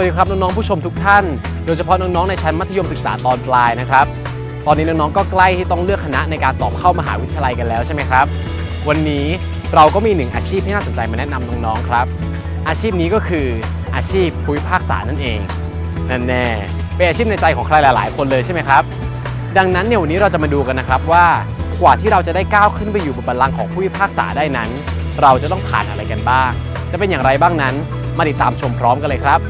วัสดีครับน้องๆผู้ชมทุกท่าน โดยเฉพาะน้องๆในชั้นมัธยมศึกษาตอนปลายนะครับ ตอนนี้น้องๆก็ใกล้ที่ต้องเลือกคณะในการสอบเข้ามหาวิทยาลัยกันแล้วใช่ไหมครับ วันนี้เราก็มีหนึ่งอาชีพที่น่าสนใจมาแนะนำน้องๆครับ อาชีพนี้ก็คืออาชีพผู้พิพากษานั่นเองนั่นแน่เป็นอาชีพในใจของใครหลาย ๆ คนเลยใช่ไหมครับ ดังนั้นเนี่ยวันนี้เราจะมาดูกันนะครับว่ากว่าที่เราจะได้ก้าวขึ้นไปอยู่บนบัลลังก์ของผู้พิพากษาได้นั้น เราจะต้องผ่านอะไรกันบ้าง จะเป็นอย่างไรบ้างนั้น มาติดตามชมพร้อมกันเลยครับ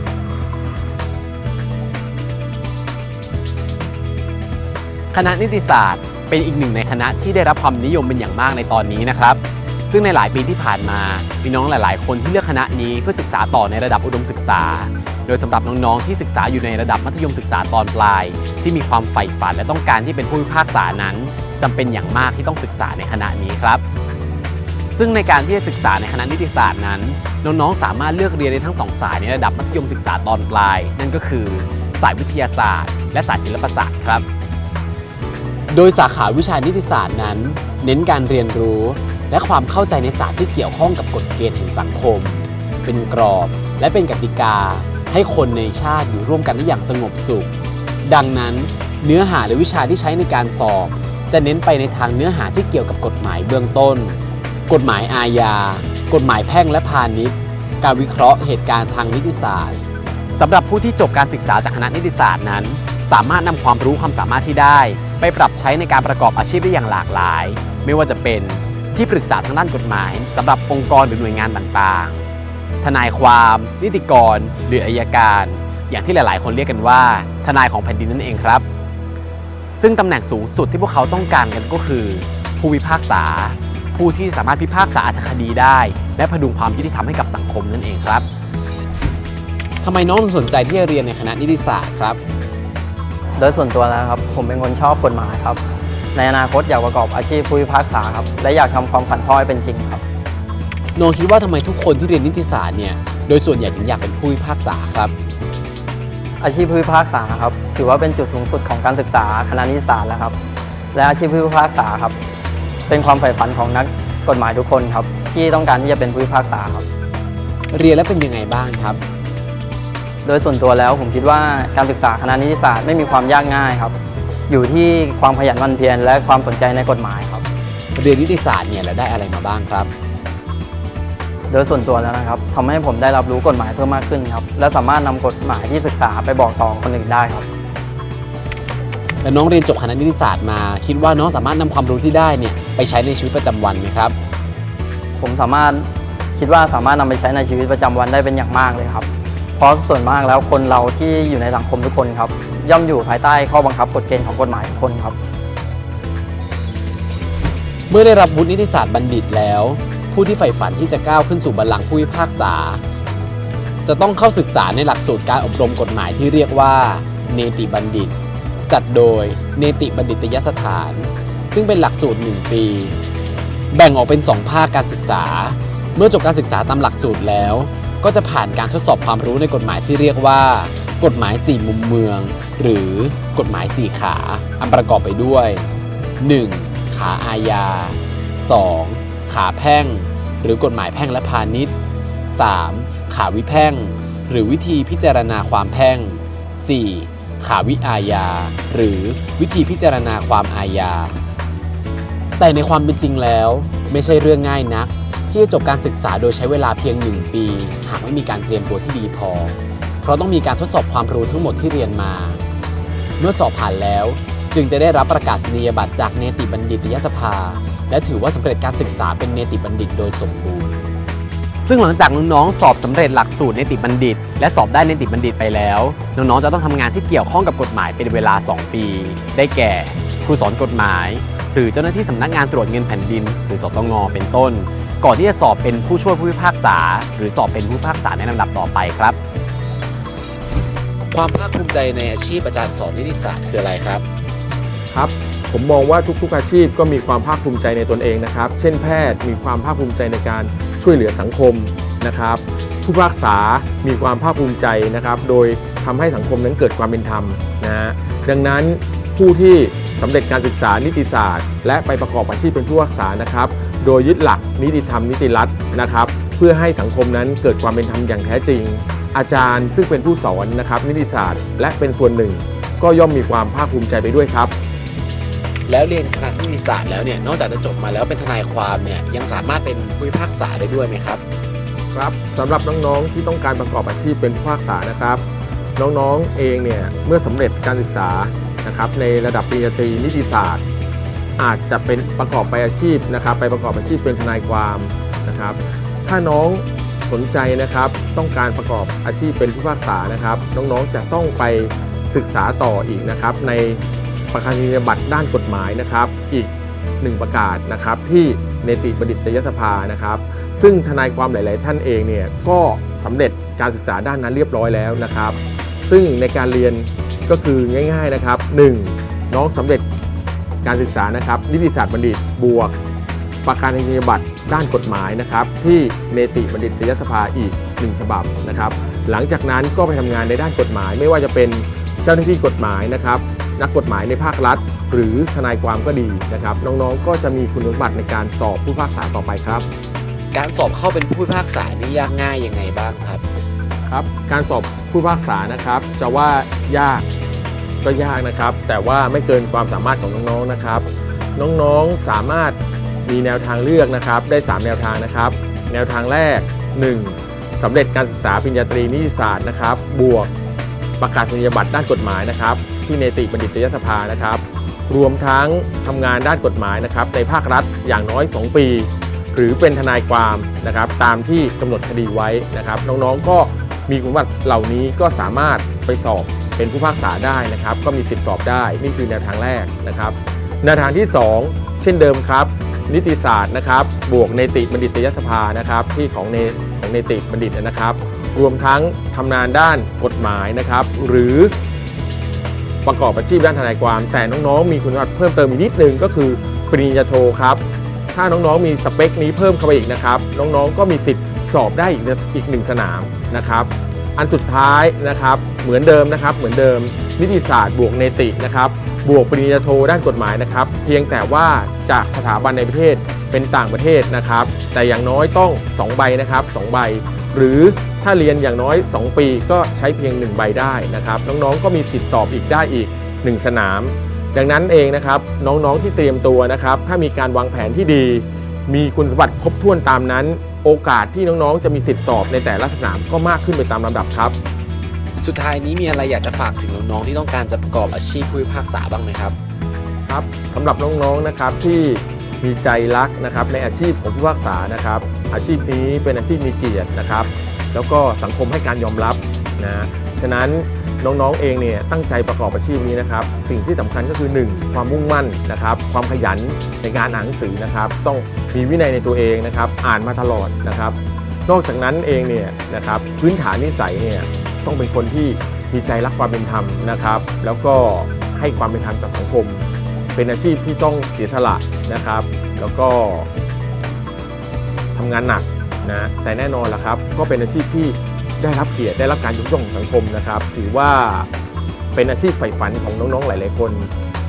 คณะนิติศาสตร์ เป็นอีกหนึ่งในคณะที่ได้รับความนิยมเป็นอย่างมากในตอนนี้นะครับ ซึ่งในหลายปีที่ผ่านมามีน้องหลาย ๆ คนที่เลือกคณะนี้เพื่อศึกษาต่อในระดับอุดมศึกษา โดยสำหรับน้อง ๆ ที่ศึกษาอยู่ในระดับมัธยมศึกษาตอนปลาย ที่มีความใฝ่ฝันและต้องการที่เป็นผู้พิพากษานั้นจำเป็นอย่างมากที่ต้องศึกษาในคณะนี้ครับ ซึ่งในการที่จะศึกษาในคณะนิติศาสตร์นั้น น้อง ๆ สามารถเลือกเรียนได้ทั้งสองสายในระดับมัธยมศึกษาตอนปลาย นั่นก็คือ สายวิทยาศาสตร์ และสายศิลปศาสตร์ครับ โดยสาขาวิชานิติศาสตร์นั้น เน้นการเรียนรู้ และความเข้าใจในศาสตร์ที่เกี่ยวข้องกับกฎเกณฑ์แห่งสังคม เป็นกรอบและเป็นกติกา ให้คนในชาติอยู่ร่วมกันได้อย่างสงบสุข ดังนั้น เนื้อหาและวิชาที่ใช้ในการสอบ จะเน้นไปในทางเนื้อหาที่เกี่ยวกับกฎหมายเบื้องต้น กฎหมายอาญา กฎหมายแพ่งและพาณิชย์ การวิเคราะห์เหตุการณ์ทางนิติศาสตร์สำหรับผู้ที่จบการศึกษาจากคณะนิติศาสตร์นั้น สามารถนำความรู้ความสามารถที่ได้ ไปปรับใช้ในการประกอบอาชีพได้อย่างหลากหลาย ไม่ว่าจะเป็นที่ปรึกษาทางด้านกฎหมายสำหรับองค์กรหรือหน่วยงานต่างๆ ทนายความ นิติกร หรืออายการ อย่างที่หลาย ๆ คนเรียกกันว่า ทนายของแผ่นดินนั่นเองครับ ซึ่งตำแหน่งสูงสุดที่พวกเขาต้องการกันก็คือ ผู้พิพากษา ผู้ที่สามารถพิพากษาอรรถคดีได้ และพดุงความยุติธรรมให้กับสังคมนั่นเองครับทำไมน้องถึงสนใจที่จะเรียนในคณะนิติศาสตร์ครับ โดยส่วนตัวแล้วครับ ผมเป็นคนชอบกฎหมายครับ ในอนาคตอยากประกอบอาชีพผู้พิพากษาครับ และอยากทำความฝันพ่อให้เป็นจริงครับน้องคิดว่าทำไมทุกคนที่เรียนนิติศาสตร์เนี่ยโดยส่วนใหญ่ถึงอยากเป็นผู้พิพากษาครับ อาชีพผู้พิพากษาครับถือว่าเป็นจุดสูงสุดของการศึกษาคณะนิติศาสตร์แล้วครับ และอาชีพผู้พิพากษาครับ เป็นความใฝ่ฝันของนักกฎหมายทุกคนครับ ที่ต้องการที่จะเป็นผู้พิพากษาครับ เรียนแล้วเป็นยังไงบ้างครับ โดยส่วนตัวแล้วผมคิดว่าการศึกษาคณะนิติศาสตร์ไม่มีความยากง่ายครับ อยู่ที่ความขยันหมั่นเพียรและความสนใจในกฎหมายครับ เรียนนิติศาสตร์เนี่ยเราได้อะไรมาบ้างครับ โดยส่วนตัวแล้วนะครับทำให้ผมได้รับรู้กฎหมายเพิ่มมากขึ้นครับ และสามารถนำกฎหมายที่ศึกษาไปบอกต่อคนอื่นได้ครับ แล้วน้องเรียนจบคณะนิติศาสตร์มา คิดว่าน้องสามารถนำความรู้ที่ได้เนี่ยไปใช้ในชีวิตประจำวันไหมครับ ผมสามารถคิดว่าสามารถนำไปใช้ในชีวิตประจำวันได้เป็นอย่างมากเลยครับ เพราะส่วนมากแล้วคนเราที่อยู่ในสังคมทุกคนครับ ย่อมอยู่ภายใต้ข้อบังคับกฎเกณฑ์ของกฎหมายทุกคนครับ เมื่อได้รับวุฒินิติศาสตร์บัณฑิตแล้ว ผู้ที่ใฝ่ฝันที่จะก้าวขึ้นสู่บัลลังก์ผู้พิพากษา จะต้องเข้าศึกษาในหลักสูตรการอบรมกฎหมายที่เรียกว่า เนติบัณฑิต จัดโดยเนติบัณฑิตยสถาน ซึ่งเป็นหลักสูตร 1 ปี แบ่งออกเป็น 2 ภาคการศึกษา เมื่อจบการศึกษาตามหลักสูตรแล้ว ก็จะผ่านการทดสอบความรู้ในกฎหมายที่เรียกว่า กฎหมาย 4 มุมเมือง หรือกฎหมาย 4 ขา อันประกอบไปด้วย 1. ขาอาญา 2. ขาแพ่ง หรือกฎหมายแพ่งและพาณิชย์ 3. ขาวิแพ่ง หรือวิธีพิจารณาความแพ่ง 4. ขาวิอาญา หรือวิธีพิจารณาความอาญา แต่ในความเป็นจริงแล้ว ไม่ใช่เรื่องง่ายนัก ที่จะจบการศึกษาโดยใช้เวลาเพียง 1 ปี หากไม่มีการเตรียมตัวที่ดีพอ เพราะต้องมีการทดสอบความรู้ทั้งหมดที่เรียนมา เมื่อสอบผ่านแล้ว จึงจะได้รับประกาศนียบัตรจากเนติบัณฑิตยสภา และถือว่าสำเร็จการศึกษาเป็นเนติบัณฑิตโดยสมบูรณ์ ซึ่งหลังจากน้องๆสอบสำเร็จหลักสูตรเนติบัณฑิต และสอบได้เนติบัณฑิตไปแล้ว น้องๆจะต้องทำงานที่เกี่ยวข้องกับกฎหมายเป็นเวลา 2 ปี ได้แก่ครูสอนกฎหมาย หรือเจ้าหน้าที่สำนักงานตรวจเงินแผ่นดิน หรือสตงเป็นต้น ก่อนที่จะสอบเป็นผู้ช่วยผู้พิพากษา หรือสอบเป็นผู้พิพากษาในลำดับต่อไปครับ ความภาคภูมิใจในอาชีพอาจารย์สอนนิติศาสตร์คืออะไรครับ ครับ ผมมองว่าทุกๆอาชีพก็มีความภาคภูมิใจในตนเองนะครับ เช่นแพทย์มีความภาคภูมิใจในการช่วยเหลือสังคมนะครับ ผู้พิพากษามีความภาคภูมิใจนะครับ โดยทำให้สังคมนั้นเกิดความเป็นธรรมนะฮะดังนั้นผู้ที่สำเร็จการศึกษานิติศาสตร์ และไปประกอบอาชีพเป็นผู้พิพากษานะครับ โดยยึดหลักนิติธรรมนิติรัฐนะครับ เพื่อให้สังคมนั้นเกิดความเป็นธรรมอย่างแท้จริง อาจารย์ซึ่งเป็นผู้สอนนะครับนิติศาสตร์ และเป็นส่วนหนึ่ง ก็ย่อมมีความภาคภูมิใจไปด้วยครับ แล้วเรียนคณะนิติศาสตร์แล้วเนี่ยนอกจากจะจบมาแล้วเป็นทนายความเนี่ยยังสามารถเป็นผู้พิพากษาได้ด้วยไหมครับ ครับสำหรับน้องๆที่ต้องการประกอบอาชีพเป็นผู้พิพากษานะครับ น้องๆเองเนี่ยเมื่อสำเร็จการศึกษานะครับในระดับปริญญาตรีนิติศาสตร์ อาจจะเป็นประกอบไปอาชีพนะครับ ไปประกอบอาชีพเป็นทนายความนะครับ ถ้าน้องสนใจนะครับ ต้องการประกอบอาชีพเป็นผู้พิพากษานะครับ น้องๆจะต้องไปศึกษาต่ออีกนะครับ ในประกาศนียบัตรด้านกฎหมายนะครับ อีกหนึ่งประกาศนะครับที่เนติบัณฑิตยสภานะครับ ซึ่งทนายความหลาย ๆ ท่านเองเนี่ยก็สำเร็จการศึกษาด้านนั้นเรียบร้อยแล้วนะครับ ซึ่งในการเรียนก็คือง่าย ๆ นะครับ 1. น้องสำเร็จ การศึกษานะครับ นิติศาสตร์บัณฑิตบวก ประกาศนียบัตรด้านกฎหมายนะครับ ที่เนติบัณฑิตยสภาอีก1ฉบับนะครับ หลังจากนั้นก็ไปทำงานในด้านกฎหมาย ไม่ว่าจะเป็นเจ้าหน้าที่กฎหมายนะครับ นักกฎหมายในภาครัฐ หรือทนายความก็ดีนะครับ น้องๆก็จะมีคุณสมบัติในการสอบผู้พิพากษาต่อไปครับ การสอบเข้าเป็นผู้พิพากษานี่ยากง่ายยังไงบ้างครับครับ การสอบผู้พิพากษานะครับ จะว่ายาก ก็ยากนะครับ แต่ว่าไม่เกินความสามารถของน้องๆนะครับ น้องๆสามารถมีแนวทางเลือกนะครับ ได้ 3 แนวทางนะครับ แนวทางแรก 1. สำเร็จการศึกษาปริญญาตรีนิติศาสตร์นะครับ บวกประกาศนียบัตรด้านกฎหมายนะครับ ที่เนติบัณฑิตยสภานะครับ รวมทั้งทำงานด้านกฎหมายนะครับ ในภาครัฐอย่างน้อย 2 ปี หรือเป็นทนายความนะครับ ตามที่กำหนดคดีไว้นะครับ น้องๆก็มีคุณสมบัติเหล่านี้ก็สามารถไปสอบ เป็นผู้พิพากษาได้นะครับ ก็มีสิทธิสอบได้นี่คือแนวทางแรกนะครับแนวทางที่ 2 เช่นเดิมครับ นิติศาสตร์นะครับ บวกเนติบัณฑิตยสภานะครับ ที่ของเนของเนติบัณฑิตนะครับ รวมทั้งทำงานด้านกฎหมายนะครับ หรือประกอบอาชีพด้านทนายความแต่น้องๆ มีคุณสมบัติเพิ่มเติมอีกนิดนึงก็คือปริญญาโทครับ ถ้าน้องๆมีสเปคนี้เพิ่มเข้าไปอีกนะครับ น้องๆก็มีสิทธิ์สอบได้อีกอีกหนึ่งสนามนะครับ อันสุดท้ายนะครับเหมือนเดิมนะครับเหมือนเดิมนิติศาสตร์บวกเนตินะครับบวกปริญญาโทด้านกฎหมายนะครับ เพียงแต่ว่าจากสถาบันในประเทศเป็นต่างประเทศนะครับ แต่อย่างน้อยต้อง 2 ใบนะครับ 2 ใบ หรือถ้าเรียนอย่างน้อย 2 ปีก็ใช้เพียง 1 ใบได้นะครับ น้องๆก็มีสิทธิ์สอบอีกได้อีก 1 สนาม ดังนั้นเองนะครับน้องๆที่เตรียมตัวนะครับ ถ้ามีการวางแผนที่ดี มีคุณสมบัติครบถ้วนตามนั้น โอกาสที่น้องๆ จะมีสิทธิ์สอบในแต่ละสนามก็มากขึ้นไปตามลำดับครับ สุดท้ายนี้มีอะไรอยากจะฝากถึงน้องๆที่ต้องการจะประกอบอาชีพผู้พิพากษาบ้างไหมครับครับสำหรับน้องๆนะครับที่มีใจรักนะครับในอาชีพของผู้พิพากษานะครับ อาชีพนี้เป็นอาชีพมีเกียรตินะครับ แล้วก็สังคมให้การยอมรับนะฉะนั้น น้องๆเองเนี่ยตั้งใจประกอบอาชีพนี้นะครับ สิ่งที่สำคัญก็คือ 1. ความมุ่งมั่นนะครับ ความขยันในการอ่านหนังสือนะครับ ต้องมีวินัยในตัวเองนะครับ อ่านมาตลอดนะครับ นอกจากนั้นเองเนี่ยนะครับพื้นฐานนิสัยเนี่ยต้องเป็นคนที่มีใจรักความเป็นธรรมนะครับ แล้วก็ให้ความเป็นธรรมกับสังคม เป็นอาชีพที่ต้องเสียสละนะครับ แล้วก็ทำงานหนักนะแต่แน่นอนละครับ ก็เป็นอาชีพที่ ได้รับเกียรติได้รับการยกย่องของสังคมนะครับ ถือว่าเป็นอาชีพใฝ่ฝันของน้องๆหลายๆคน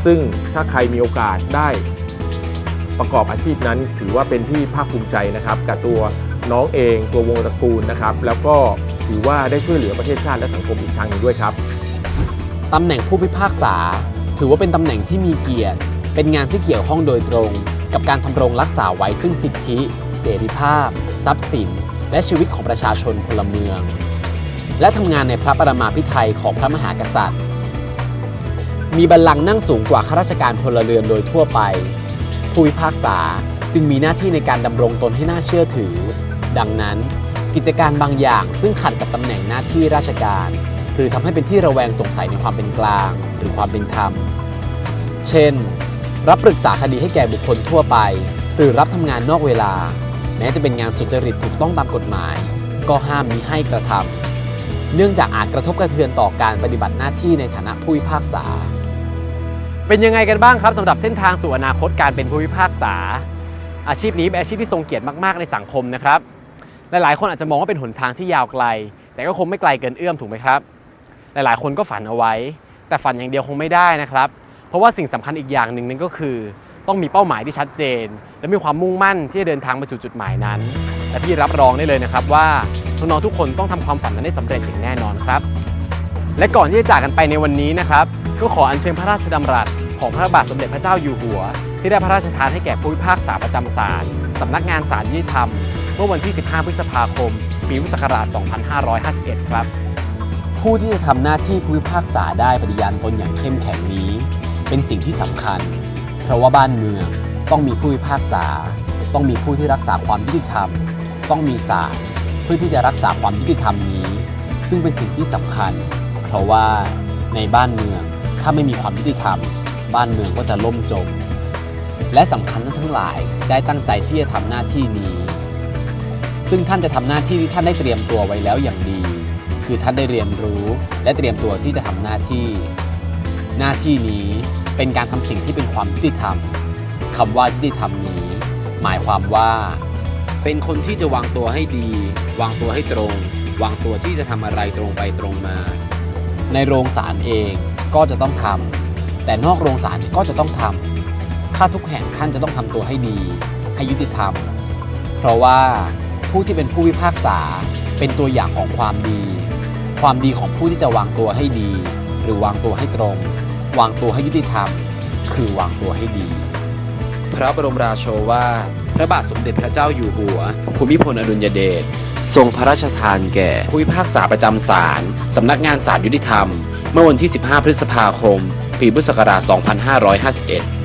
ซึ่งถ้าใครมีโอกาสได้ประกอบอาชีพนั้น ถือว่าเป็นที่ภาคภูมิใจนะครับ กับตัวน้องเองตัววงตระกูลนะครับ แล้วก็ถือว่าได้ช่วยเหลือประเทศชาติและสังคมอีกทางหนึ่งด้วยครับตำแหน่งผู้พิพากษา ถือว่าเป็นตำแหน่งที่มีเกียรติ เป็นงานที่เกี่ยวข้องโดยตรง กับการทำรงรักษาไว้ซึ่งสิทธิ เสรีภาพ ทรัพย์สิน และชีวิตของประชาชนพลเมือง และทำงานในพระประมาพิไทยของพระมหากษัตริย์ มีบัลลังก์นั่งสูงกว่าข้าราชการพลเรือนโดยทั่วไป ผู้พิพากษาจึงมีหน้าที่ในการดำรงตนให้น่าเชื่อถือ ดังนั้น กิจการบางอย่างซึ่งขัดกับตำแหน่งหน้าที่ราชการ หรือทำให้เป็นที่ระแวงสงสัยในความเป็นกลาง หรือความเป็นธรรม เช่น รับปรึกษาคดีให้แก่บุคคลทั่วไป หรือรับทำงานนอกเวลา แม้จะเป็นงานสุจริตถูกต้องตามกฎหมาย ก็ห้ามมิให้กระทำเนื่องจากอาจกระทบกระเทือนต่อการปฏิบัติหน้าที่ในฐานะผู้พิพากษา เป็นยังไงกันบ้างครับสำหรับเส้นทางสู่อนาคตการเป็นผู้พิพากษา อาชีพนี้เป็นอาชีพที่ทรงเกียรติมาก ๆ ในสังคมนะครับ หลาย ๆ คนอาจจะมองว่าเป็นหนทางที่ยาวไกล แต่ก็คงไม่ไกลเกินเอื้อมถูกไหมครับ หลาย ๆ คนก็ฝันเอาไว้ แต่ฝันอย่างเดียวคงไม่ได้นะครับ เพราะว่าสิ่งสำคัญอีกอย่างหนึ่งนั่นก็คือ ต้องมีเป้าหมายที่ชัดเจน และมีความมุ่งมั่นที่จะเดินทางไปสู่จุดหมายนั้น และพี่รับรองได้เลยนะครับว่าน้องๆทุกคนต้องทำความฝันนั้นได้สำเร็จอย่างแน่นอนครับ และก่อนที่จะจากกันไปในวันนี้นะครับ ก็ขออัญเชิญพระราชดำรัสของพระบาทสมเด็จพระเจ้าอยู่หัว ที่ได้พระราชทานให้แก่ผู้พิพากษาประจำศาลสำนักงานศาลยุติธรรม เมื่อวันที่ 15 พฤษภาคม ปีพุทธศักราช 2551 ครับ ผู้ที่จะทำหน้าที่ผู้พิพากษาได้ปฏิญาณตนอย่างเข้มแข็งนี้ เป็นสิ่งที่สำคัญ เพราะว่าบ้านเมืองต้องมีผู้พิพากษา ต้องมีผู้ที่รักษาความยุติธรรม ต้องมีศาลเพื่อที่จะรักษาความยุติธรรมนี้ ซึ่งเป็นสิ่งที่สำคัญ เพราะว่าในบ้านเมืองถ้าไม่มีความยุติธรรม บ้านเมืองก็จะล่มจม และสำคัญทั้งหลายได้ตั้งใจที่จะทำหน้าที่นี้ ซึ่งท่านจะทำหน้าที่ที่ท่านได้เตรียมตัวไว้แล้วอย่างดี คือท่านได้เรียนรู้และเตรียมตัวที่จะทำหน้าที่ หน้าที่นี้ เป็นการทำสิ่งที่เป็นความยุติธรรมคำว่ายุติธรรมนี้ หมายความว่า เป็นคนที่จะวางตัวให้ดี วางตัวให้ตรง วางตัวที่จะทำอะไรตรงไปตรงมา ในโรงศาลเองก็จะต้องทำแต่นอกโรงศาลก็จะต้องทำถ้าทุกแห่งท่านจะต้องทำตัวให้ดี ให้ยุติธรรม เพราะว่าผู้ที่เป็นผู้พิพากษาเป็นตัวอย่างของความดี ความดีของผู้ที่จะวางตัวให้ดี หรือวางตัวให้ตรง วางตัวให้ยุติธรรม คือวางตัวให้ดี พระบรมราโชวาทพระบาทสมเด็จพระเจ้าอยู่หัว ภูมิพลอดุลยเดชทรงพระราชทานแก่ผู้พิพากษาประจำศาลสำนักงานศาลยุติธรรม เมื่อวันที่ 15 พฤษภาคม ปีพุทธศักราช 2551